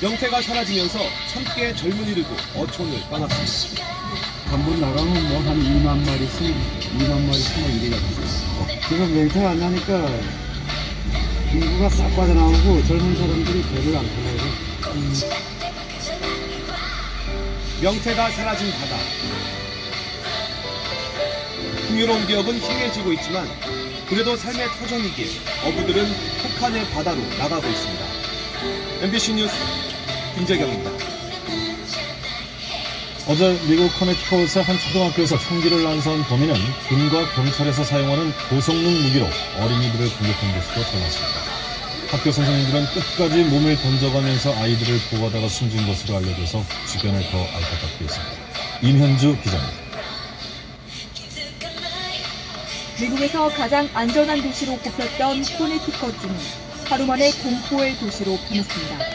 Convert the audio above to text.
명태가 사라지면서 천개의 젊은이들도 어촌을 떠났습니다. 한번 나가면 뭐 한 2만 마리씩, 2만 마리씩 막 이래 가지고. 지금 맹태가 안 나니까 인구가 싹 빠져나오고 젊은 사람들이 배를 안 타고 그래. 명태가 사라진 바다. 풍요로운 기업은 희미해지고 있지만 그래도 삶의 터전이기에 어부들은 혹한의 바다로 나가고 있습니다. MBC 뉴스 김재경입니다. 어제 미국 커네티컷의 한 초등학교에서 총기를 난사한 범인은 군과 경찰에서 사용하는 고성능 무기로 어린이들을 공격한 것으로 드러났습니다. 학교 선생님들은 끝까지 몸을 던져가면서 아이들을 보호하다가 숨진 것으로 알려져서 주변을 더 알것 같습니다. 임현주 기자입니다. 미국에서 가장 안전한 도시로 꼽혔던 코네티컷주는 하루 만에 공포의 도시로 변했습니다.